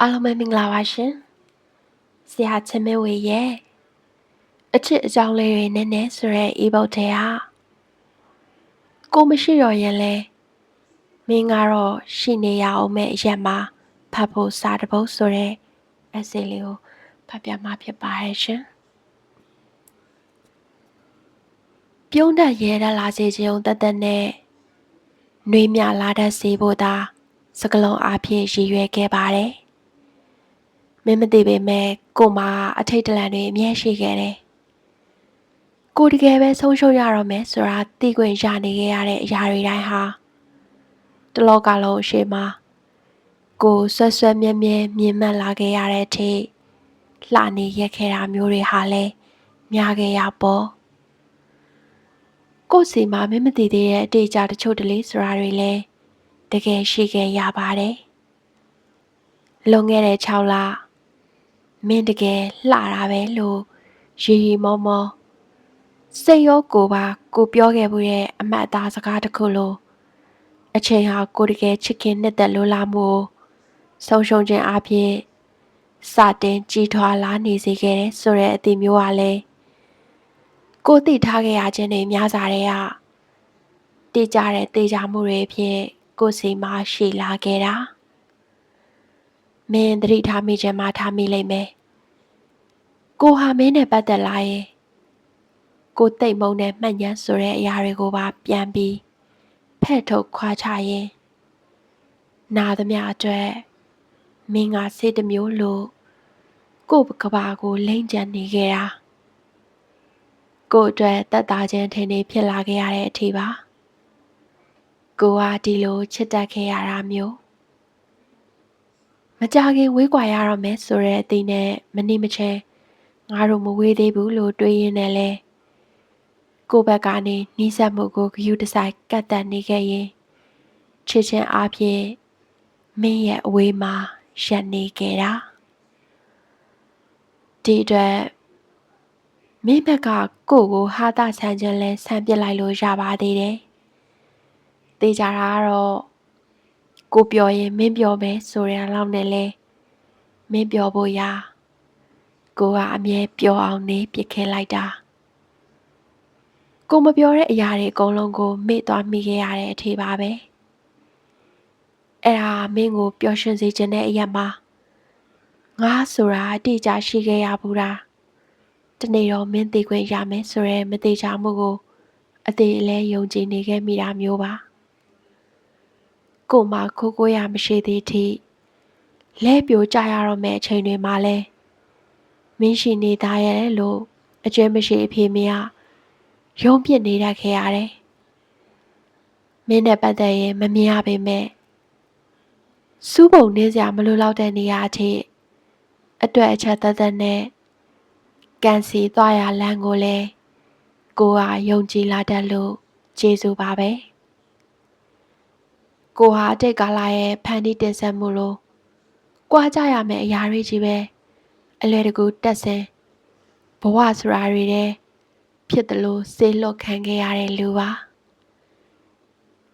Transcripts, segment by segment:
အားလုံးပဲမင်္ဂလာပါရှင်ဆရာချင်းမဲဝေရဲ့အချစ်အကြောင်းလေးတွေနည်းနည်းဆိုတဲ့ ebook ထဲဟာကိုမရှိတော့ရင်လဲမင်းကတော့ရှိနေရအောင်မဲ့အရက်မှာဖတ်ဖို့စာတစ်ပုဒ်ဆိုတဲ့ essay လေးကိုဖတ်ပြမှာဖြစ်ပါတယ်ရှင်ပြုံးတက်ရဲတက်လာစေခြင်းတသက်နဲ့နှွေးမြလာတတ်စေဖို့သာစကလုံးအဖြစ်ရည်ရွယ်ခဲ့ပါတယ် မင်းမသိပေမဲ့ကိုမအထိတ်တလန့်တွေအမြဲရှိခဲ့တယ်။ကိုတကယ်ပဲဆုံးရှုံးရတော့မယ်ဆိုတာသိခွင့်ရနေခဲ့ရတဲ့အရာတွေတိုင်းဟာတလောကလုံးအရှိမကိုဆွတ်ဆွတ်မြဲမြဲမြင်မှတ်လာခဲ့ရတဲ့အထိလှနေရက်ခဲ့တာမျိုးတွေဟာလည်းများခဲ့ရပေါ့။ကိုစီမှာမင်းမသိသေးတဲ့အတေးကြတချို့တလေဆိုတာတွေလည်းတကယ်ရှိခဲ့ရပါတယ်။လွန်ခဲ့တဲ့6လ မင်းတကယ်လှတာပဲလို့ရီရီမောမောစိတ်ရောကိုယ်ပါကိုပြောခဲ့မှုရဲ့အမှတ်အသားစကားတစ်ခုလိုအချိန်ဟာကိုတကယ်ချစ်ခင်နှစ်သက်လိုလားမှုဆုံးရှုံးခြင်းအပြင်စတင်ကြီးထွားလာနေစေခဲ့တဲ့ဆိုတဲ့အသည့်မျိုးဟာလေကိုသိထားခဲ့ရခြင်းတွေများစားတဲ့ကတည်ကြတဲ့တေချာမှုတွေဖြင့်ကိုစီမှာရှိလာခဲ့တာ မင်းသတိထားမိခြင်းမှထားမိလိမ့်မယ်ကိုဟာမင်းနဲ့ပတ်သက်လာရင်ကိုတိတ်မုံနဲ့မှတ်ညမ်းဆိုတဲ့အရာတွေကိုပါပြန်ပြီးဖဲ့ထုတ်ခွာချရင်နာသမျှအတွက်မင်းကစေတမျိုးလို့ကို့ကဘာကိုလိမ့်ကြံနေခဲ့တာကို့အတွက်တက်တာချင်းထင်နေဖြစ်လာခဲ့ရတဲ့အထီပါကိုဟာဒီလိုချစ်တတ်ခဲ့ရတာမျိုး မကြခင်ဝေးကွာရတော့မယ်ဆိုတဲ့အသည့်နဲ့မနေမချင်းငါတို့မဝေးသေးဘူးလို့တွေးရင်းနဲ့လဲကိုဘက်ကနေနှီးဆက်မှုကိုဂယုတစိုက်ကတ်တက်နေခဲ့ရင်ချစ်ချင်းအားဖြင့်မင်းရဲ့အဝေးမှာရပ်နေခဲ့တာဒီအတွက်မင်းဘက်ကကိုကိုဟာတာဆန်းခြင်းလဲဆန်းပစ်လိုက်လို့ရပါသေးတယ်။သိကြတာကတော့ ကိုပြောရင်မင်းပြောမယ်ဆိုရအောင်နဲ့လဲမင်းပြောဖို့ရာကိုကအမြဲပြောအောင်နေပြစ်ခဲလိုက်တာကိုမပြောတဲ့အရာတွေအကုန်လုံးကိုမေ့သွားမိခဲ့ရတဲ့အထေပါပဲအဲ့ဒါမင်းကိုပျော်ရွှင်စေခြင်းတဲ့အရာမှာငါဆိုတာအတိအကျရှိခဲ့ရဘူးလားတနေ့တော့မင်းသိခွင့်ရမယ်ဆိုရဲမသေးချာမှုကိုအသေးအလဲယုံကြည်နေခဲ့မိတာမျိုးပါ ကိုမှခိုးကိုရမရှိသေးသည့်လဲပြိုကြရတော့မယ့်အချိန်တွေမှာလဲမင်းရှိနေသားရဲ့လို့အကျဲမရှိအဖေမရရုံးပြစ်နေတတ်ခဲ့ရတယ်။မင်းနဲ့ပတ်သက်ရင်မမြင်ရပေမဲ့စူးပုံနေစရာမလိုတော့တဲ့နေရာအထိအတွက်အချက်သက်သက်နဲ့ကန်စီသွားရလမ်းကိုလဲကိုဟာယုံကြည်လာတတ်လို့ကျေးဇူးပါပဲ။ ကိုဟာတိတ်ကာလာရဲ့ဖန်တီးတင်ဆက်မှုလို့ကြွားကြရမယ့်အရာတွေကြီးပဲ။အလွယ်တကူတက်ဆင်းဘဝဆိုတာတွေတဲ့ဖြစ်တယ်လို့စေလွတ်ခံခဲ့ရတဲ့လူပါ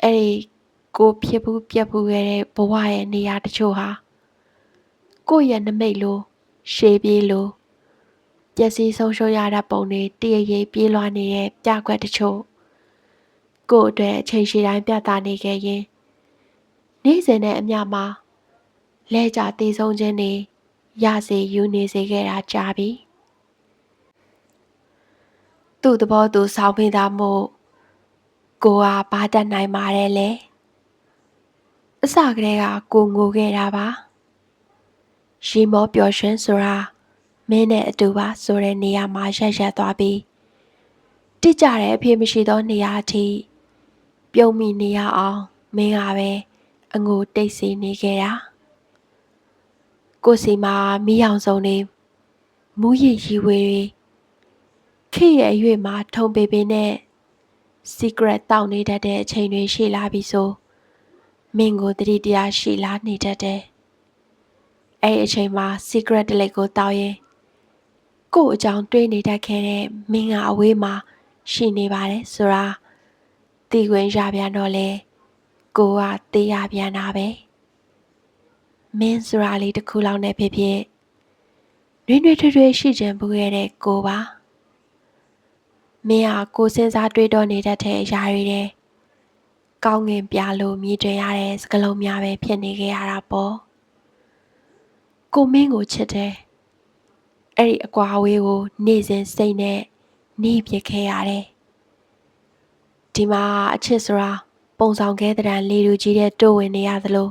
အဲ့ဒီကိုဖြစ်ဘူးပြက်ဘူးခဲ့တဲ့ဘဝရဲ့နေရာတချို့ဟာကိုယ့်ရဲ့နမိတ်လိုရှေးပြေးလိုပျက်စီးဆုံးရှုံးရတဲ့ပုံတွေတရရိပ်ပြေးလွှားနေတဲ့ပြကွက်တချို့ကို့အတွက်အချိန်ရှိတိုင်းပြသနေခဲ့ရင် နေ့စဉ်နဲ့အမျှမှာလဲကြတည်ဆုံးခြင်းတွေရစေယူနေစေခဲ့တာကြာပြီသူ့သဘောသူဆောင်းမိသားမို့ကိုကဘာတတ်နိုင်ပါတယ်လေအစကတည်းကကိုငိုခဲ့တာပါရီမောပျော်ရွှင်ဆိုတာမင်းနဲ့အတူပါဆိုတဲ့နေရာမှာရက်ရက်သွားပြီးတိကျတဲ့အဖေမရှိသောနေရာအထိပြုံးမိနေရအောင်မင်းကပဲ အငိုတိတ်ဆိနေခဲ့တာကိုစီမှာမီးအောင်စုံနေမူးရည်ရီဝေတွေခေရဲ့အရွေမှာထုံပေပေနဲ့ secret တောက်နေတတ်တဲ့အချိန်တွေရှိလာပြီဆိုမင်းကိုတတိတရားရှိလာနေတတ်တယ်အဲ့အချိန်မှာ secret တလိပ်ကိုတောက်ရင်ကို့အကြောင်းတွေးနေတတ်ခဲ့တဲ့မင်းကအဝေးမှာရှိနေပါတယ်ဆိုတာသိခွင့်ရပြန်တော့လေ ကိုကသိရပြန်တာပဲမင်းဆိုတာလေးတစ်ခုလောက်နဲ့ဖြစ်ဖြစ်နွေ့နွေ့ထွေးထွေးရှိခြင်းပူခဲ့တဲ့ကိုပါမင်းဟာကိုစဉ်းစားတွေးတောနေတတ်တဲ့အရာတွေတဲ့ကောင်းငင်ပြလို့မြည်တင်ရတဲ့စကလုံးများပဲဖြစ်နေခဲ့ရတာပေါ့ကိုမင်းကိုချစ်တယ်အဲ့ဒီအကွာအဝေးကိုနေစဉ်စိတ်နဲ့နှီးပြခဲ့ရတယ်ဒီမှာအချစ်ဆိုတာ ပုံဆောင်ခဲတဲ့တန်လေလူကြီးတဲ့တိုးဝင်နေရသလို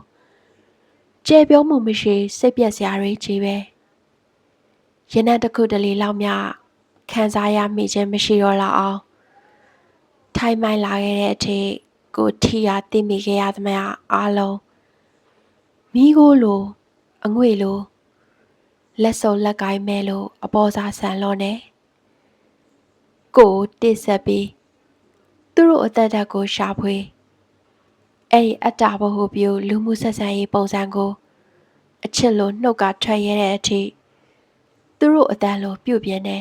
ကျေပြောမှုမရှိစိတ်ပြက်စရာတွေကြီးပဲရနံတစ်ခုတလေလောက်မြခံစားရမိခြင်းမရှိတော့လောက်အောင်ထိုင်မိုင်းလာခဲ့တဲ့အထိကိုထီယာသိမိခဲ့ရသမျှအားလုံးမိကိုလိုအငွေလိုလက်စုံလက်ကိုင်းမဲလို့အပေါ်စားဆန်လို့နေကိုတိဆက်ပြီးသူတို့အသက်တက်ကိုရှာဖွေ အဲ့ဒီအတ္တဘဟုပြုလူမှုဆက်ဆံရေးပုံစံကို အချစ်လိုနှုတ်ကထွက်ရတဲ့အထိသူတို့အတန်လိုပြုတ်ပြင်းနေ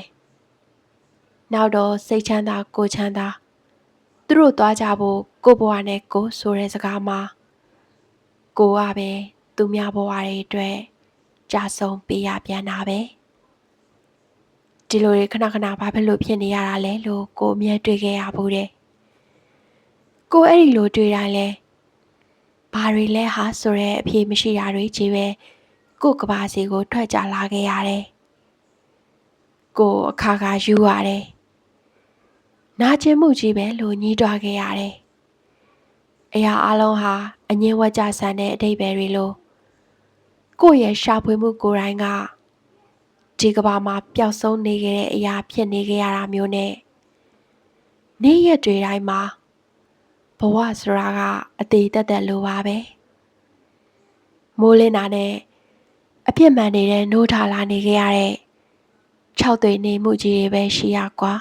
နောက်တော့စိတ်ချမ်းသာကိုချမ်းသာသူတို့သွားကြဖို့ကိုဘဝနဲ့ကိုဆိုတဲ့စကားမှာကိုကပဲသူများဘဝတွေအတွက်ကြာဆုံးပေးရပြန်တာပဲဒီလိုတွေခဏခဏဘာဖြစ်လို့ဖြစ်နေရတာလဲလို့ကိုအမြဲတွေ့ခဲ့ရဘူးတဲ့ကိုအဲ့ဒီလိုတွေ့တိုင်းလဲ ဘာတွေလဲဟာဆိုတဲ့အဖြေမရှိတာတွေကြီးပဲကိုကဘာစီကိုထွက်ကြလာခဲ့ရတယ်ကိုအခါခါယူရတယ်နာကျင်မှုကြီးပဲလို့ညှိတွားခဲ့ရတယ်အရာအလုံးဟာအငင်းဝကြဆန်တဲ့အတိတ်ပဲတွေလို့ကိုယ့်ရဲ့ရှာဖွေမှုကိုယ်တိုင်ကဒီကဘာမှာပျောက်ဆုံးနေခဲ့တဲ့အရာဖြစ်နေခဲ့ရတာမျိုးနဲ့နေ့ရက်တွေတိုင်းမှာ ဘဝဆိုတာကအသေးတက်တက်လိုပါပဲမိုးလင်းတာနဲ့အပြစ်မှန်နေတဲ့နိုးထလာနေခဲ့ရတဲ့၆သွေးနေမှုကြီးတွေပဲရှိရကွာ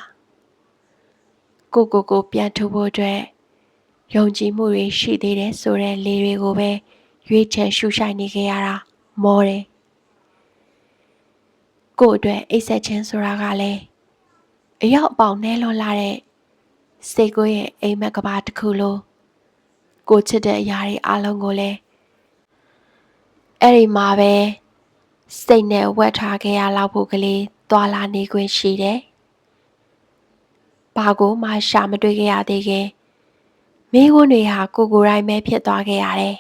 ကိုကိုကိုပြန်ထုတ်ဖို့အတွက်ယုံကြည်မှုတွေရှိသေးတယ်ဆိုတဲ့လေတွေကိုပဲရွေးချယ်ရှုရှိုက်နေခဲ့ရတာမောတယ်ကို့အတွက်အိတ်ဆက်ခြင်းဆိုတာကလည်းအရောက်အပေါင်နဲလွန်လာတဲ့ စိတ်ကိုယ်ရဲ့အိမ်မက်ကဘာတစ်ခုလိုကိုချစ်တဲ့အရာတွေအလုံးကိုလည်းအဲ့ဒီမှာပဲစိတ်နဲ့ဝက်ထားခဲ့ရလောက်ဖို့ကလေးသွာလာနေခွင့်ရှိတယ်။ဘာကိုမှရှာမတွေ့ခဲ့ရသေးခင်မိခွန်းတွေဟာကိုကိုယ်တိုင်ပဲဖြစ်သွားခဲ့ရတယ်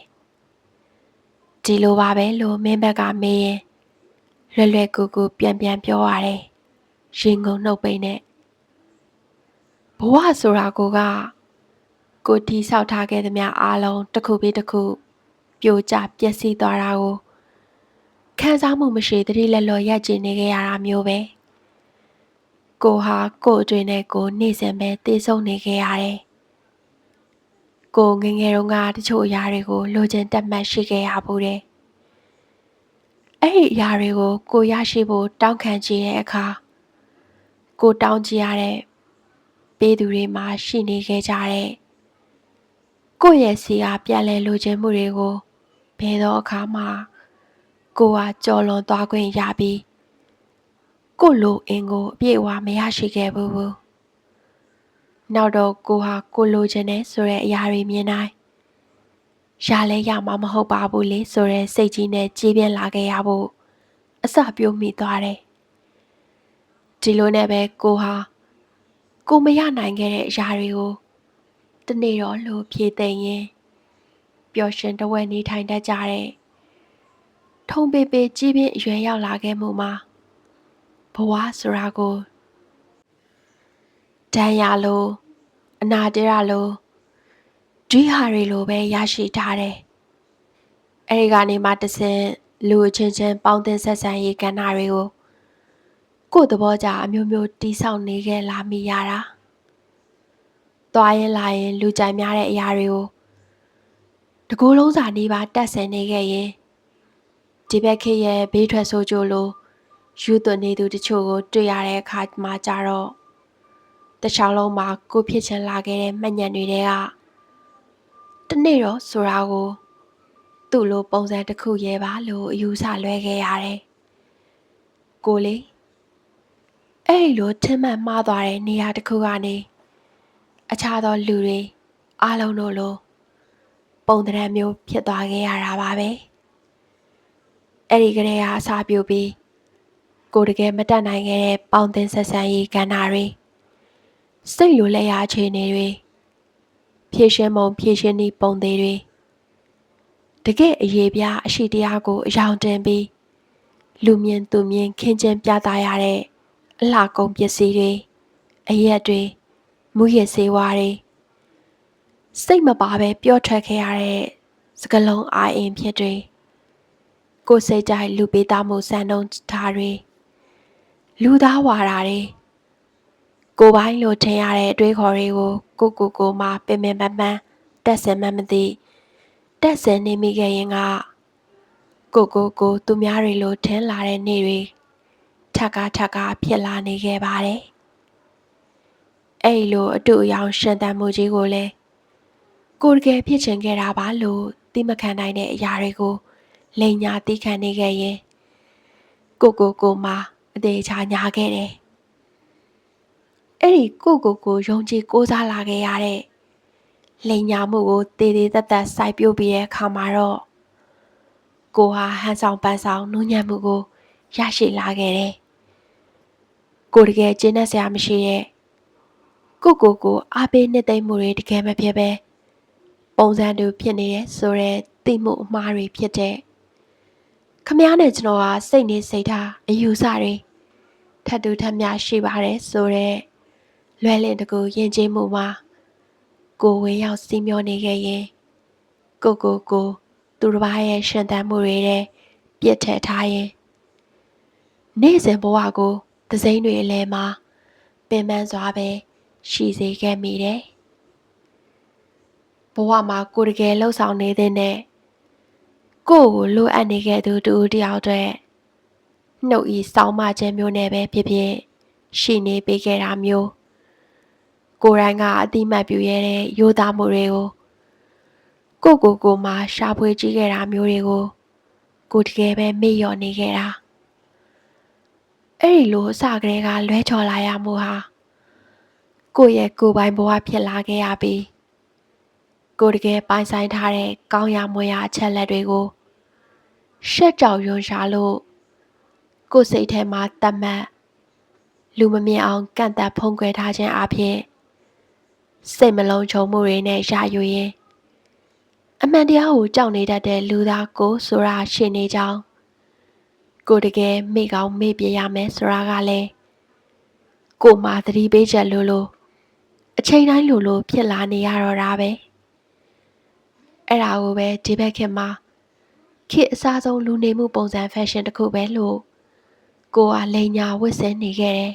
။ဒီလိုပါပဲလို့မင်းဘက်ကမေးရင်လွယ်လွယ်ကူကူပြန်ပြန်ပြောရတယ်။ရင်ငုံနှုတ်ပိတ်နဲ့ ဘဝဆိုတာကိုကကိုတီဆောက်ထားခဲ့သမျှအားလုံးတစ်ခုပြီးတစ်ခုပြိုကျပျက်စီးသွားတာကိုခံစားမှုမရှိတတိလက်လော်ရက်ကျင်နေခဲ့ရတာမျိုးပဲကိုဟာကိုအတွင်နဲ့ကိုနေစဉ်ပဲတေးဆုံးနေခဲ့ရတယ်ကိုငငယ်တုန်းကတချို့အရာတွေကိုလိုချင်တက်မှတ်ရှိခဲ့ရဘူးတဲ့အဲ့ဒီအရာတွေကိုကိုရရှိဖို့တောင်းခံကြည့်တဲ့အခါကိုတောင်းကြည့်ရတဲ့ ပေးသူတွေမှာရှိနေခဲ့ကြတဲ့ကိုယ့်ရဲ့စီအားပြန်လဲလိုချင်မှုတွေကိုဘယ်တော့အခါမှကိုဟာကြော်လွန်သွားခွင့်ရပြီးကိုလိုအင်းကိုအပြည့်အဝမရရှိခဲ့ဘူးနောက်တော့ကိုဟာကိုလိုချင်တဲ့ဆိုတဲ့အရာတွေမြင်တိုင်းရလဲရမှာမဟုတ်ပါဘူးလေဆိုတဲ့စိတ်ကြီးနဲ့ကြေးပြင်းလာခဲ့ရဖို့အစပြုံးမိသွားတယ်ဒီလိုနဲ့ပဲကိုဟာ ကိုမရနိုင်ခဲ့တဲ့အရာတွေကိုတနေ့တော့လှူဖြည့်သိမ့်ရင်ပျော်ရွှင်တဝဲနေထိုင်တတ်ကြတဲ့ထုံပေပေကြီးပြင်းအရွယ်ရောက်လာခဲ့မှုမှာဘဝဆိုတာကိုတန်ရလို့အနာတရလို့ဒီဟာတွေလိုပဲရရှိထားတယ်။အဲဒီကနေမှတဆင့်လူအချင်းချင်းပေါင်းတင်ဆက်ဆံရေးကဏ္ဍတွေကို ကိုယ့်သဘောကြအမျိုးမျိုးတီးဆောင်နေခဲ့လာမိရတာ။သွားရင်လာရင်လူကြိုက်များတဲ့အရာတွေကိုတကူလုံးစာနေပါတက်ဆင်နေခဲ့ရင်ဒီဘက်ခေတ်ရဲ့ဘေးထွက်ဆိုးကြလိုယူသွနေသူတချို့ကိုတွေ့ရတဲ့အခါမှာကြတော့တခြားလုံးမှာကိုဖြစ်ချင်လာခဲ့တဲ့မှတ်ညံတွေကတနေ့တော့ဆိုတာကိုသူ့လိုပုံစံတစ်ခုရဲပါလို့အယူဆလွဲခဲ့ရတယ်။ကိုလေ အဲ့ဒီလိုထင်မှန်မှားသွားတဲ့နေရာတစ်ခုကနေအခြားသောလူတွေအားလုံးတို့လိုပုံသဏ္ဍာန်မျိုးဖြစ်သွားခဲ့ရတာပါပဲအဲ့ဒီကလေးကအစာပြုပြီးကိုတကယ်မတက်နိုင်ခဲ့တဲ့ပေါင်တင်ဆက်ဆံရေးကဏ္ဍတွေစိတ်လိုလက်ရအခြေအနေတွေဖြည့်ရှင်းမုံဖြည့်ရှင်းသည့်ပုံသေးတွေတကယ်အရေးပြအရှိတရားကိုအယောင်တင်ပြီးလူမြင်သူမြင်ခင်းကျင်းပြသရတဲ့ အလှကုန်ပစ္စည်းတွေအရက်တွေမူရစေဝါတွေစိတ်မပါပဲပြောထွက်ခဲ့ရတဲ့စကလုံးအာအင်ဖြစ်တွေကိုယ်စိတ်ကြိုက်လူပေးသားမှုစံနှုန်းထားတွေလူသားဝါတာတွေကိုယ်ပိုင်းလိုထင်ရတဲ့အတွေးခေါ်တွေကိုကိုကိုကိုမှပင်ပင်ပန်းပန်းတက်စင်မှမသိတက်စင်နေမိခဲ့ရင်ကကိုကိုကိုသူများတွေလိုထင်လာတဲ့နေ့တွေ ထက်ကားထက်ကားဖြစ်လာနေခဲ့ပါတယ်အဲ့လိုအတူအယောင်ရှင်တန်မှုကြီးကိုလည်းကိုတကယ်ဖြစ်ချင်ခဲ့တာပါလို့သိမခံနိုင်တဲ့အရာတွေကိုလိန်ညာသိခံနေခဲ့ရင်ကိုကိုကိုမှအသေးချာညာခဲ့တယ်အဲ့ဒီကိုကိုကိုယုံကြည်ကိုးစားလာခဲ့ရတဲ့လိန်ညာမှုကိုတည်တည်သက်သက်စိုက်ပျိုးပြီးတဲ့အခါမှာတော့ကိုဟာဟန်ဆောင်ပန်းဆောင်နူးညံ့မှုကိုရရှိလာခဲ့တယ် ကိုတကယ်ကျင်းတဲ့ဆရာမရှိရဲ့ကိုကိုကိုအားပေးနှစ်သိမ့်မှုတွေတကယ်မဖြစ်ပဲပုံစံတူဖြစ်နေတယ်ဆိုတဲ့သိမှုအမှားတွေဖြစ်တဲ့ခမည်းနဲ့ကျွန်တော်ဟာစိတ်နေစိတ်ထားအယူဆတွေထပ်တူထပ်မျှရှိပါတယ်ဆိုတဲ့လွယ်လင်တကူယဉ်ကျေးမှုမှာကိုဝေရောက်စီမျောနေခဲ့ရင်ကိုကိုကိုသူတစ်ပါးရဲ့ရှင်သန်မှုတွေတဲ့ပြစ်ထည့်ထားရင်နေ့စဉ်ဘဝကို သစိမ့်တွေအလဲမှာပင်ပန်းစွာပဲရှိစေခဲ့မိတယ်ဘဝမှာကိုတကယ်လှုပ်ဆောင်နေတဲ့နဲ့ကိုကိုလိုအပ်နေခဲ့သူတူတယောက်အတွက်နှုတ်ဤစောင်းမခြင်းမျိုးနဲ့ပဲဖြစ်ဖြစ်ရှိနေပေးခဲ့တာမျိုးကိုရိုင်းကအတိမတ်ပြူရတဲ့ရိုးသားမှုတွေကိုကိုကိုကိုမှရှာဖွေကြည့်ခဲ့တာမျိုးတွေကိုကိုတကယ်ပဲမေ့လျော့နေခဲ့တာ အဲ့ဒီလိုအစကတည်းကလွဲချော်လာရမှုဟာကိုရဲ့ကိုပိုင်ဘဝဖြစ်လာခဲ့ရပြီးကိုတကယ်ပိုင်ဆိုင်ထားတဲ့ကောင်းရမွေရအချက်လက်တွေကိုရှက်ကြောက်ရွံရှာလို့ကိုစိတ်ထဲမှာတတ်မှတ်လူမမြင်အောင်ကန့်သက်ဖုံးကွယ်ထားခြင်းအပြင်စိတ်မလုံးချုံမှုတွေနဲ့ရယူရင်အမှန်တရားကိုကြောက်နေတတ်တဲ့လူသားကိုဆိုတာရှင်းနေကြောင်း ကိုတကယ်မိကောင်းမေ့ပြရမယ်ဆိုတာကလည်းကိုမှသတိပေးချက်လို့လို့အချိန်တိုင်းလိုလိုဖြစ်လာနေရတော့တာပဲအဲ့ဒါကိုပဲဒီဘက်ခင်မှာခေတ်အစားဆုံးလူနေမှုပုံစံဖက်ရှင်တစ်ခုပဲလို့ကိုကလိန်ညာဝတ်ဆင်နေခဲ့တယ်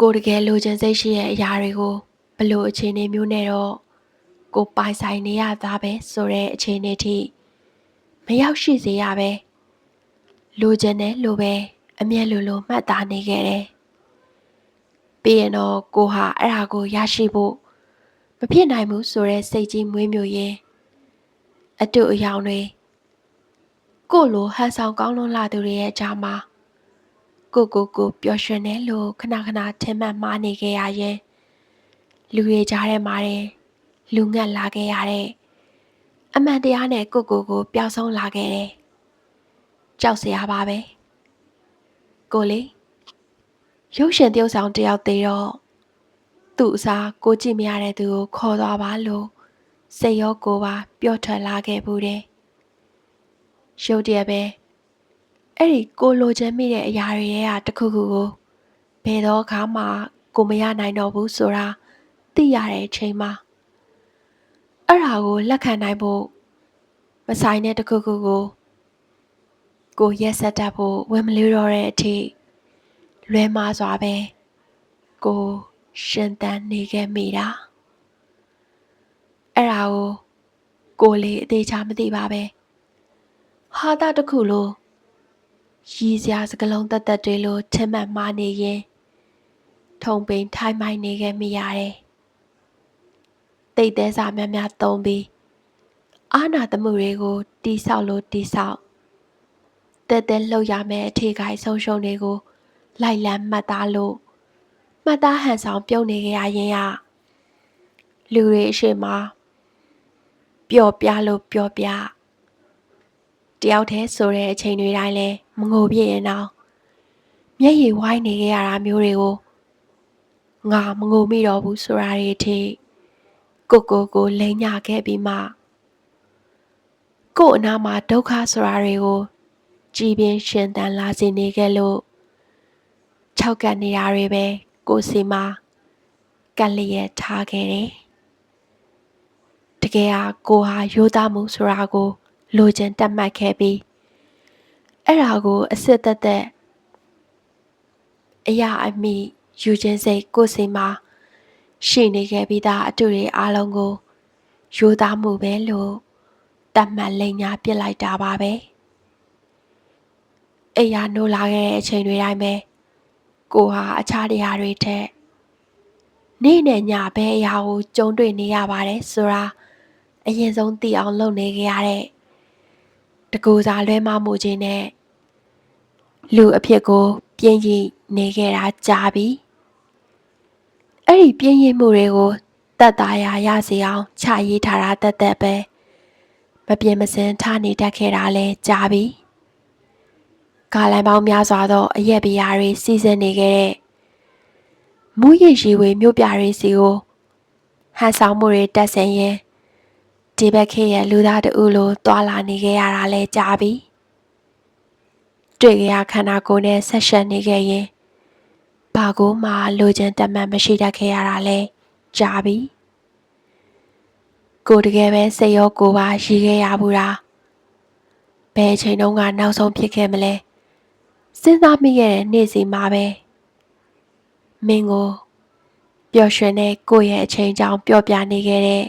ကိုတကယ်လိုချင်စိတ်ရှိတဲ့အရာတွေကိုဘလို့အခြေအနေမျိုးနဲ့တော့ကိုပိုင်ဆိုင်နေရသားပဲဆိုတဲ့အခြေအနေထိ မရောက်ရှိစေရပဲလိုချင်တယ်လို့ပဲအမျက်လိုလိုမှတ်သားနေခဲ့တယ်ပြီးရင်တော့ကိုဟာအဲ့ဒါကိုရရှိဖို့မဖြစ်နိုင်ဘူးဆိုတဲ့စိတ်ကြီးမွေးမြူရင်းအတူအယောင်တွေကိုလိုဟန်ဆောင်ကောင်းလွန်းလာသူတွေရဲ့ကြားမှာကိုကိုကိုပျော်ရွှင်တယ်လို့ခဏခဏထင်မှတ်မှားနေခဲ့ရရင်လူတွေကြားထဲမှာတဲ့လူငတ်လာခဲ့ရတဲ့ အမှန်တရားနဲ့ကိုကိုကိုပျောက်ဆုံးလာခဲ့တယ်။ကြောက်စရာပါပဲ။ကိုလေရုပ်ရှင်တယောက်ဆောင်တယောက်သေးတော့သူ့အစားကိုကြည့်မရတဲ့သူကိုခေါ်သွားပါလို့စိတ်ရောကိုပါပြောထွက်လာခဲ့ဘူးတဲ့။ရုပ်တရက်ပဲအဲ့ဒီကိုလိုချင်မိတဲ့အရာတွေရဲ့တခုခုကိုဘယ်တော့ခါမှကိုမရနိုင်တော့ဘူးဆိုတာသိရတဲ့အချိန်မှာ အဲ့ဒါကိုလက်ခံနိုင်ဖို့မဆိုင်တဲ့တခုခုကိုကိုရက်ဆက်တတ်ဖို့ဝင်မလို့တော့တဲ့အထိလွဲမားစွာပဲကိုရှင်တန်နေခဲ့မိတာအဲ့ဒါကိုကိုလေးအသေးချာမသိပါပဲဟာတာတခုလို့ရည်စရာစကလုံးတက်တက်တွေလိုထင်မှတ်မှားနေရင်ထုံပိန်ထိုင်မိုင်းနေခဲ့မိရတယ် တိတ်သေးစာများများသုံးပြီးအာနာသမှုတွေကိုတိဆောက်လို့တိဆောက်တက်တက်လှုပ်ရမယ်အထေခိုင်ဆုံးရှုံးတွေကိုလိုက်လံမှတ်သားလို့မှတ်သားဟန်ဆောင်ပြုံးနေကြရရင်ရလူတွေအရှိမပပျော့ပြလို့ပျော့ပြတယောက်တည်းဆိုတဲ့အချိန်တွေတိုင်းလဲမငိုပြည့်ရင်တော့မျက်ရည်ဝိုင်းနေခဲ့ရတာမျိုးတွေကိုငါမငိုမိတော့ဘူးဆိုတာတွေအထိ ကိုကိုကိုလိန်ညာခဲ့ပြီးမှကို့အနာမှာဒုက္ခဆိုတာတွေကိုကြည်ပြင်းရှင်သန်လာစေနေခဲ့လို့၆ကပ်နေရတွေပဲကိုစီမှာကက်လျက်ထားခဲ့တယ်တကယ်ဟာကိုဟာရိုးသားမှုဆိုတာကိုလိုချင်တတ်မှတ်ခဲ့ပြီးအဲ့ဒါကိုအစ်စ်သက်သက်အရာအမိယူခြင်းစိတ်ကိုစီမှာ ရှိနေခဲ့ပြီးသားအတူတွေအားလုံးကိုရိုးသားမှုပဲလို့တတ်မှတ်လိမ်ညာပြစ်လိုက်တာပါပဲအိယာနိုးလာခဲ့တဲ့အချိန်တွေတိုင်းပဲကိုဟာအခြားတရားတွေထက်နေ့နဲ့ညဘဲအရာကိုကြုံတွေ့နေရပါတယ်ဆိုတာအရင်ဆုံးသိအောင်လုပ်နေကြရတဲ့တကူစားလွဲမမှုခြင်းနဲ့လူအဖြစ်ကို ပြင်းရိနေခဲ့တာကြာပြီ အဲ့ဒီပြင်းရိမှုတွေကိုတတ်သားရာရစေအောင်ခြာရေးထားတာတက်တက်ပဲမပြင်းမစင်ထားနေတတ်ခဲ့တာလဲကြာပြီကာလန်ပေါင်းများစွာသောအရက်ပီယာတွေစီစဉ်နေခဲ့တဲ့မူရည်ရှိဝေမြို့ပြတွေစီကိုဟန်ဆောင်မှုတွေတက်ဆင်ရင်ဒီဘက်ခေရဲ့လူသားတူလိုတွာလာနေခဲ့ရတာလဲကြာပြီတွေ့ကြရခန္ဓာကိုယ်နဲ့ဆက်ရှက်နေခဲ့ရင် ဘာကိုမှလိုချင်တမန်မရှိတတ်ခဲ့ရတာလဲကြာပြီကိုတကယ်ပဲစိတ်ရောကိုယ်ပါရည်ခဲ့ရဘူးလားဘယ်ချိန်တုန်းကနောက်ဆုံးဖြစ်ခဲ့မလဲစဉ်းစားမိခဲ့တဲ့နေ့စီမှာပဲမင်းကိုပျော်ရွှင်တဲ့ကိုယ့်ရဲ့အချိန်ကြောင်ပျော့ပြနေခဲ့တဲ့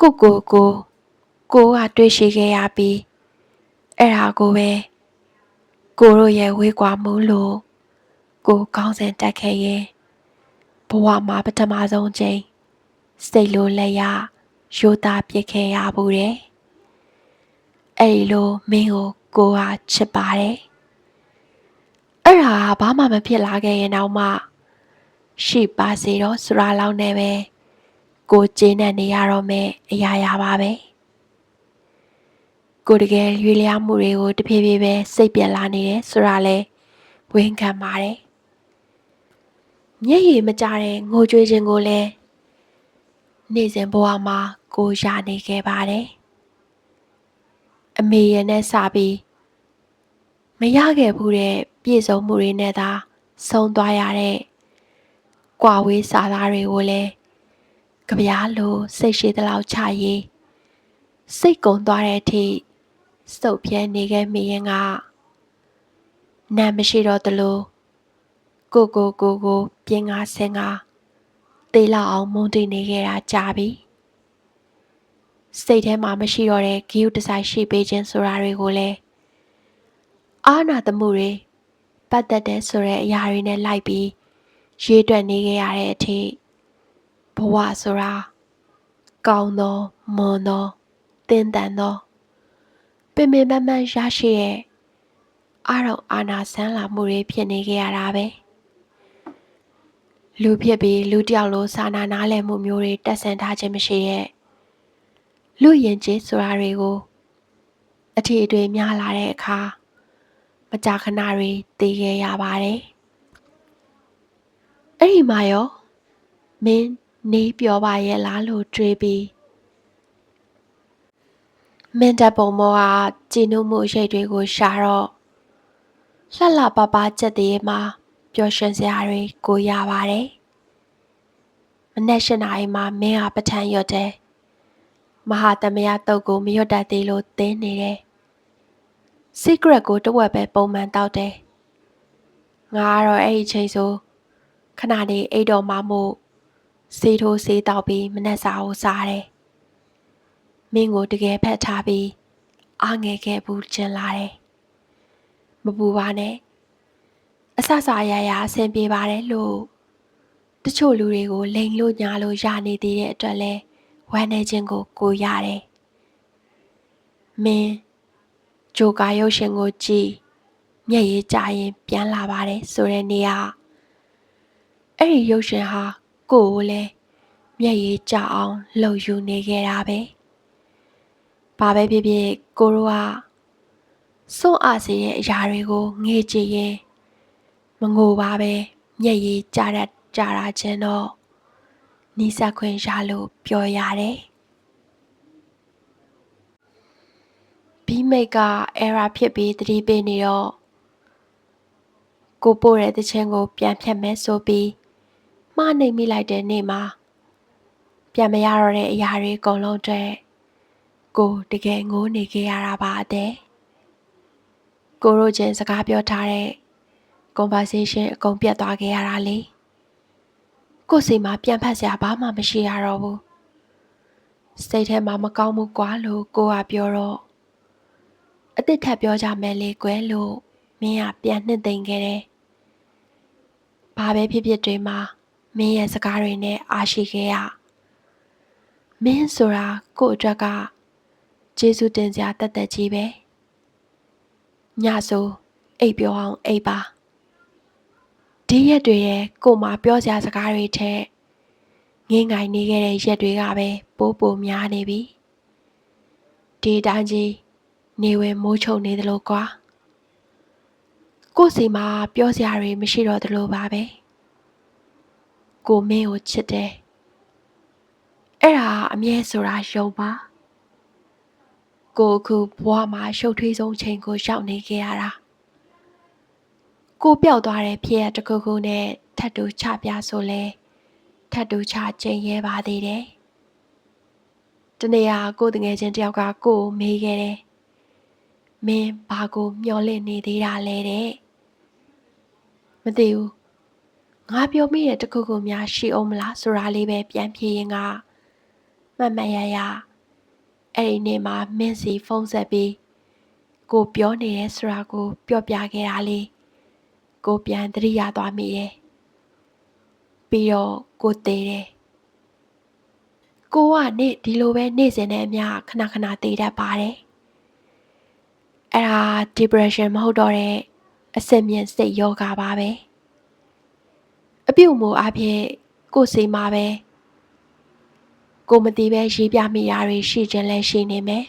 ကိုကိုကိုကိုကတွေးရှိခဲ့ရပြီးအဲ့ဒါကိုပဲကိုတို့ရဲ့ဝေးကွာမှုလို့ ကိုကောင်းစဉ်တက်ခဲ့ရင်ဘဝမှာပထမဆုံးချိန်စိတ်လိုလက်ရရိုးသားပြစ်ခဲ့ရဘူးတဲ့အဲ့ဒီလိုမင်းကိုကိုဟာချစ်ပါတယ်အဲ့ဒါဘာမှမဖြစ်လာခဲ့ရင်တော့မှရှိပါစေတော့စရာလောက်နဲ့ပဲကိုကျင်းနဲ့နေရတော့မယ်အရာရာပါပဲကိုတကယ်ရွေလျားမှုတွေကိုတဖြည်းဖြည်းပဲစိတ်ပြက်လာနေတယ်ဆိုတာလဲဝန်ခံပါတယ် မျက်ရည်မကြတဲ့ငိုကြွေးခြင်းကိုလည်းနေ့စဉ်ဘဝမှာကိုရနေခဲ့ပါတယ်အမေရနဲ့စပြီးမရခဲ့ဘူးတဲ့ပြည့်စုံမှုတွေနဲ့သာဆုံးသွားရတဲ့ကွာဝေးစာသားတွေကိုလည်းကြပြားလိုစိတ်ရှိသလောက်ချရေးစိတ်ကုံသွားတဲ့အထိစုပ်ပြဲနေခဲ့မိရင်ကနာမရှိတော့တလို့ ကိုကိုကိုကိုပြင်းငါဆင်းငါတေးလောက်အောင်မုန်းတိတ်နေခဲ့တာကြာပြီစိတ်ထဲမှာမရှိတော့တဲ့ဂီယုတဆိုင်ရှိပေးခြင်းဆိုတာတွေကိုလည်းအာနာသမှုတွေပတ်သက်တဲ့ဆိုတဲ့အရာတွေနဲ့လိုက်ပြီးရေးတွက်နေခဲ့ရတဲ့အထိဘဝဆိုတာကောင်းသောမွန်သောတင်းတန်သောပင်ပင်ပန်းပန်းရရှိရဲ့အားတော့အာနာဆန်းလာမှုတွေဖြစ်နေကြရတာပဲ လူဖြစ်ပြီးလူတယောက်လိုစာနာနားလည်မှုမျိုးတွေတက်ဆန်ထားခြင်းမရှိရဲ့လူရင်ကျေးဆိုတာတွေကိုအထီအတွေ့များလာတဲ့အခါမကြာခဏတွေသိခဲ့ရပါတယ်အဲ့ဒီမှာရောမင်းနေပြောပါရဲ့လားလို့တွေးပြီးမင်းတပ်ပုံမောကကြည်နုမှုရိတ်တွေကိုရှာတော့လှလှပပကြက်သေးမှာ ပျော်ရွှင်စရာတွေကိုရပါတယ်မနေ့၈နာရီမှာမင်းဟာပထန်ရွတ်တယ်မဟာသမယတုတ်ကိုမရွတ်တတ်သေးလို့သင်းနေတယ် secret ကိုတဝက်ပဲပုံမှန်တောက်တယ်ငါကတော့အဲ့ဒီချိန်ဆိုခဏနေအိတ်တော်မှမို့စေးထိုးစေးတောက်ပြီးမနှက်စာကိုစားတယ်မင်းကိုတကယ်ဖက်ထားပြီးအားငယ်ခဲ့ဘူးကျင်လာတယ်မပူပါနဲ့ အဆဆအရာရာအဆင်ပြေပါတယ်လို့တချို့လူတွေကိုလိန်လို့ညာလို့ရနေသေးတဲ့အတွက်လဲဝမ်းနေခြင်းကိုကိုရတယ်မင်းဂျိုကာရုပ်ရှင်ကိုကြည့်မျက်ရည်ကျရင်ပြန်လာပါတယ်ဆိုတဲ့နေရာအဲ့ဒီရုပ်ရှင်ဟာကိုကိုလည်းမျက်ရည်ကျအောင်လှုပ်ယူနေခဲ့တာပဲဘာပဲဖြစ်ဖြစ်ကိုတို့ကစွန့်အားစေတဲ့အရာတွေကိုငေ့ကြည့်ရင် မငိုပါပဲမျက်ရည်ကျတတ်ကြတာချင်းတော့နီးစပ်ခွင့်ရလို့ပြောရတယ်ဘီမိတ်က error ဖြစ်ပြီးတတိပေးနေတော့ကိုပို့တဲ့တခြင်းကို ပြန်ဖြတ်မယ်ဆိုပြီးမှားနေမိလိုက်တဲ့နေ့မှာပြန်မရတော့တဲ့အရာတွေအကုန်လုံးတဲ့ကိုတကယ်ငိုးနေခဲ့ရတာပါတဲ့ကိုရိုချင်းစကားပြောထားတဲ့ conversation အကုန်ပြတ်သွားခဲ့ရတာလေကိုစီမှာပြန်ဖတ်စရာဘာမှမရှိရတော့ဘူးစိတ်ထဲမှာမကောင်းဘူးကွာလို့ကိုကပြောတော့အစ်စ်ထပ်ပြောကြမယ်လေကွယ်လို့မင်းကပြန်နှစ်သိမ့်ခဲ့တယ်ဘာပဲဖြစ်ဖြစ်တွေမှာမင်းရဲ့စကားတွေနဲ့အားရှိခဲ့ရမင်းဆိုတာကို့အတွက်ကကျေးဇူးတင်စရာတက်တက်ကြီးပဲညဆိုအိပ်ပြောအောင်အိပ်ပါ ဒီရက်တွေရဲ့ကိုမပြောစရာစကားတွေထက်ငင်းငိုင်နေခဲ့တဲ့ရက်တွေကပဲပိုးပိုများနေပြီဒီတိုင်းကြီးနေဝဲမိုးချုံနေသလိုကွာကိုစီမှာပြောစရာတွေမရှိတော့သလိုပါပဲကိုမင်းကိုချစ်တယ်အဲ့ဒါအမြဲဆိုတာယုံပါကိုအခုဘဝမှာရှုပ်ထွေးဆုံးချိန်ကိုရောက်နေခဲ့ရတာ ကိုပျောက်သွားတဲ့ဖြစ်ရတခုခုနဲ့ထပ်တူချပြဆိုလဲထပ်တူချချိန်ရဲပါသေးတယ်တနေ့ဟာကိုတငယ်ချင်းတယောက်ကကိုကိုမေးခဲ့တယ်မင်းဘာကိုမျောလင့်နေသေးတာလဲတဲ့မသိဘူးငါပြောမိတဲ့တခုခုများရှိအောင်မလားဆိုတာလေးပဲပြန်ဖြေရင်ကမှတ်မှတ်ရရအဲ့ဒီနေ့မှာမင်းစီဖုန်းဆက်ပြီးကိုပြောနေရဲဆိုတာကိုပြောပြခဲ့တာလေ ကိုပြန်သတိရသွားမိတယ်ပြီးတော့ကိုသေးတယ်ကိုကနေ့ဒီလိုပဲနေ့စဉ်နဲ့အမျှခဏခဏတည်တတ်ပါတယ်အဲ့ဒါ depression မဟုတ်တော့တဲ့အစင်မြင့်စိတ်ယောဂပါပဲအပြုတ်မို့အဖြစ်ကိုစိတ်မှာပဲကိုမသိပဲရေးပြမိတာတွေရှိခြင်းလဲရှိနေမယ်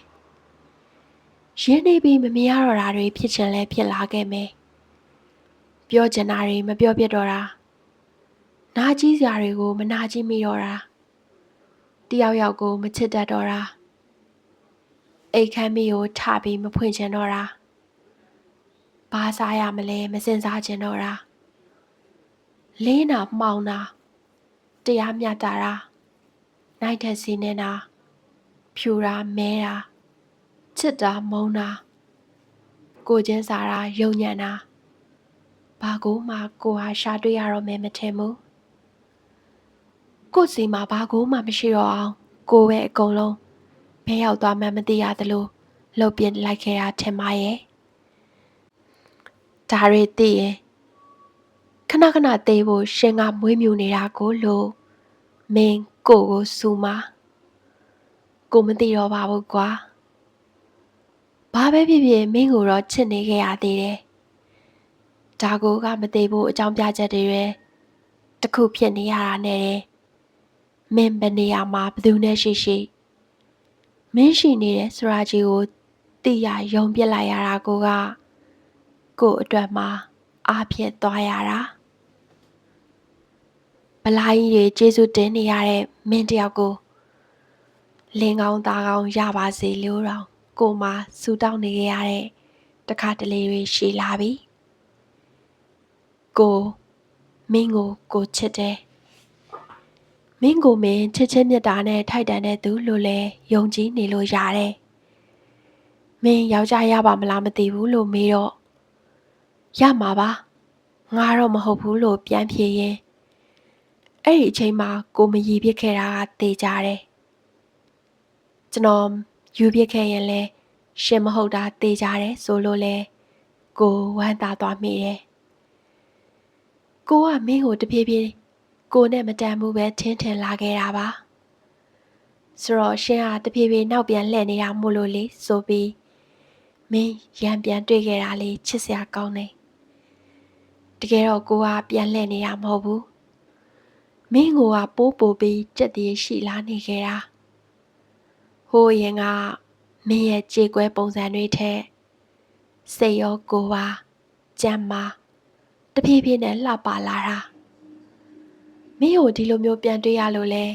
ရင်းနေပြီးမမြင်ရတော့တာတွေဖြစ်ခြင်းလဲဖြစ်လာခဲ့မယ် ပြောချင်တာတွေမပြောပြတော့တာနားကြီးစရာတွေကိုမနာကြီးမိတော့တာတယောက်ယောက်ကိုမချစ်တတ်တော့တာအိတ်ခမ်းမီကိုထပြီးမဖွင့်ချင်တော့တာဘာစားရမလဲမစင်စားချင်တော့တာလင်းနာမှောင်တာတရားမျှတာတာနိုင်တဲ့စီနေတာဖြူတာမဲတာချစ်တာမုန်းတာကိုချင်းစားတာယုံညံ့တာ ဘာကိုမှကိုဟာရှာတွေ့ရတော့မယ်မထင်ဘူးကိုစီမှာဘာကိုမှမရှိတော့အောင်ကိုပဲအကုန်လုံးဘဲရောက်သွားမှမသိရသလိုလှုပ်ပြစ်လိုက်ခဲ့တာထင်ပါရဲ့ဒါတွေသိရင်ခဏခဏသေးဖို့ရှင်ကမွေးမြူနေတာကိုလို့မင်းကိုကိုစူမကိုမသိတော့ပါဘူးကွာဘာပဲဖြစ်ဖြစ်မင်းကိုတော့ချစ်နေခဲ့ရသေးတယ် ဒါကိုကမသိဘူးအကြောင်းပြချက်တွေရတခုဖြစ်နေရတာနဲ့မင်းဘယ်နေရာမှာဘယ်သူနဲ့ရှိရှိမင်းရှိနေတဲ့စရာကြီးကိုသိရယုံပြစ်လိုက်ရတာကိုကကို့အတွက်မှာအားဖြစ်သွားရတာဗလာကြီးတွေကျေးဇူးတင်နေရတဲ့မင်းတယောက်ကိုလင်းကောင်းသားကောင်းရပါစေလို့တော့ကိုမှစူတောင်းနေရတဲ့တခါတလေတွေရှိလာပြီ ကိုမင်းကိုကိုချစ်တယ်မင်းကိုမင်းချစ်ချင်းမြတ်တာနဲ့ထိုက်တန်တဲ့သူလို့လဲယုံကြည်နေလို့ရတယ်မင်းယောက်ျားရပါမလားမသိဘူးလို့မေးတော့ရမှာပါငါတော့မဟုတ်ဘူးလို့ပြန်ဖြေရင်အဲ့ဒီအချိန်မှာကိုမရီပြစ်ခဲ့တာကတေးကြတယ်ကျွန်တော်ယူပြစ်ခဲ့ရင်လဲရှင်မဟုတ်တာတေးကြတယ်ဆိုလို့လဲကိုဝမ်းသာသွားမိတယ် ကိုကမင်းကိုတပြေးပြေးကိုနဲ့မတန်ဘူးပဲထင်းထင်လာခဲ့တာပါဆိုတော့ရှင်ဟာတပြေးပြေးနောက်ပြန်လှည့်နေတာမို့လို့လေဆိုပြီးမင်းရံပြန်တွေ့ခဲ့တာလေးချစ်စရာကောင်းတယ်တကယ်တော့ကိုကပြန်လှည့်နေတာမဟုတ်ဘူးမင်းကိုကပိုးပိုပြီးကြက်တည်ရှိလာနေခဲ့တာဟိုရင်ကမင်းရဲ့ကြေကွဲပုံစံတွေထက်စိတ်ရောကိုယ်ပါကြမ်းမာ တဖြည်းဖြည်းနဲ့လှပလာတာမင်းကိုဒီလိုမျိုးပြန်တွေ့ရလို့လဲ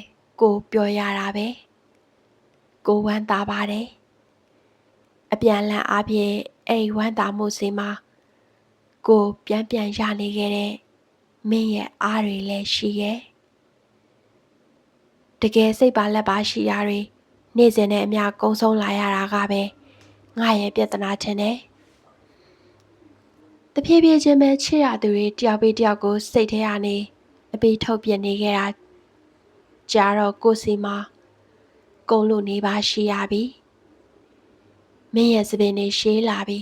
ကိုယ်ပြောရတာပဲကိုယ်ဝမ်းသာပါတယ်အပြန်လန်အားဖြင့်အဲ့ဒီဝမ်းသာမှုစီမှာကိုယ်ပြန်ပြန်ရနေခဲ့တဲ့မင်းရဲ့အားတွေလည်းရှိရဲ့တကယ်စိတ်ပါလက်ပါရှိရာတွေနေ့စဉ်နဲ့အမျှကုံဆုံးလာရတာကပဲငါရဲ့ပြဿနာထင်တယ် တဖြည်းဖြည်းချင်းပဲချစ်ရသူတွေတယောက်ပြီးတယောက်ကိုစိတ်ထဲကနေအပီထုတ်ပြနေခဲ့တာကြာတော့ကိုယ်စီမှာကုံလို့နေပါရှိရပြီမင်းရဲ့စပင်နေရှေးလာပြီ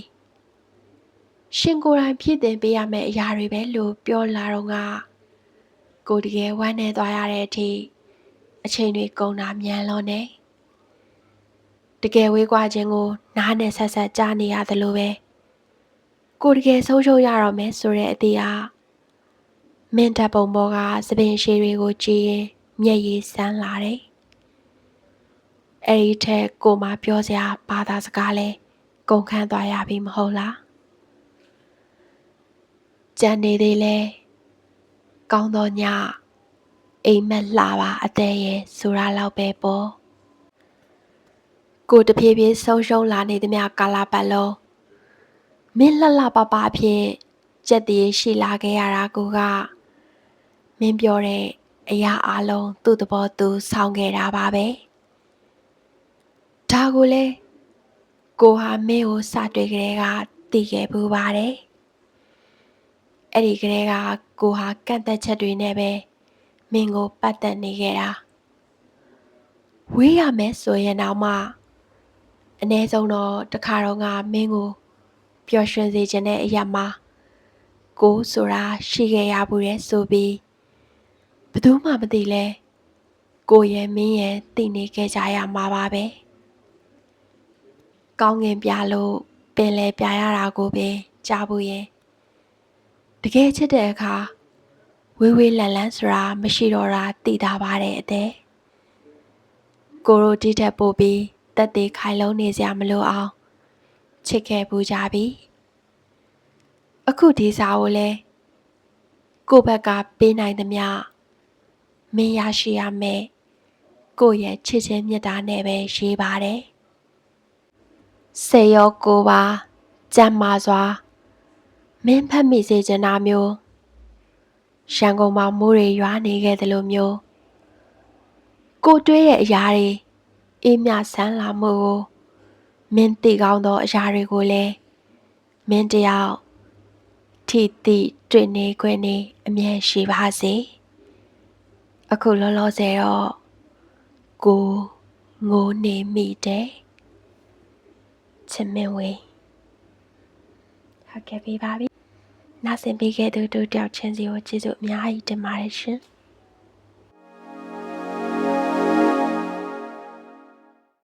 ရှင်ကိုယ်တိုင်ဖြစ်တင်ပေးရမယ့်အရာတွေပဲလို့ပြောလာတော့ကကိုတကယ်ဝမ်းနေသွားရတဲ့အထိအချိန်တွေကုန်တာမြန်လွန်နေတကယ်ဝေးကွာခြင်းကိုနားနဲ့ဆက်ဆက်ကြားနေရသလိုပဲ ကိုတကယ်ဆုံးရှုံးရတော့မယ်ဆိုတဲ့အသေးအားမင်းတပ်ပုံပေါ်ကသပင်ရှည်တွေကိုကြည့်ရင်မျက်ရည်စမ်းလာတယ်။အဲ့ဒီထက်ကိုမပြောစရာဘာသာစကားလဲကုန်ခန်းသွားရပြီမဟုတ်လား။ကြံနေသေးလဲကောင်းသောညအိမ်မက်လှပါအသေးရဲ့ဆိုတာလောက်ပဲပေါ့။ကိုတဖြည်းဖြည်းဆုံးရှုံးလာနေသည်များကာလာပတ်လုံး မင်းလှလှပပအဖြစ်ကြက်တည်ရှိလာခဲ့ရတာကိုကမင်းပြောတဲ့အရာအလုံးသူ့သဘောသူဆောင်ခဲ့တာပါပဲဒါကိုလေကိုဟာမင်းကိုစတွေ့ကြတဲ့ကသိခဲ့ဘူးပါတယ်အဲ့ဒီကလေးကကိုဟာကန့်သက်ချက်တွေနဲ့ပဲမင်းကိုပတ်သက်နေခဲ့တာဝေးရမယ်ဆိုရင်တော့မှအ ਨੇ ဆုံးတော့တခါတော့ငါမင်းကို ပျော်ရွှင်စေခြင်းတဲ့အရာမှာကိုဆိုတာရှိခဲ့ရဘူးရဲ့ဆိုပြီးဘယ်သူမှမသိလဲကိုရဲ့မင်းရဲ့တည်နေခဲ့ကြရမှာပါပဲကောင်းငင်ပြလို့ပင်လဲပြရတာကိုပဲကြားဘူးရဲ့တကယ်ချစ်တဲ့အခါဝေးဝေးလန်လန်းဆိုတာမရှိတော့တာသိတာပါတယ်အတဲ့ကိုရိုတီထက်ပို့ပြီးတက်သေးခိုင်လုံးနေစရာမလိုအောင် ချစ်ခဲ့ပူကြပြီအခုဒီစာကိုလဲကိုဘက်ကပေးနိုင်သမျှမင်းရရှိရမယ်ကိုရဲ့ချစ်ချင်းမြတ်တာနဲ့ပဲရေးပါတယ်စေရောကိုပါကြမ်းမာစွာမင်းဖတ်မိစေချင်တာမျိုးရန်ကုန်မှာမိုးတွေရွာနေခဲ့တယ်လို့မျိုးကိုတွေးတဲ့အရာတွေအေးမြဆန်းလာမှုကို မင်းသိကောင်းသောအရာတွေကိုလည်းမင်းတယောက်ထိတိတွေ့နေခွင့်နေအမြဲရှိပါစေအခုလောလောဆယ်တော့ကိုငိုနေမိတယ်ချစ်မင်းဝေးဟုတ်ကဲ့ပြီပါပြီနားဆင်ပေးခဲ့သူတို့တယောက်ချင်းစီကိုကျေးဇူးအများကြီးတင်ပါတယ်ရှင်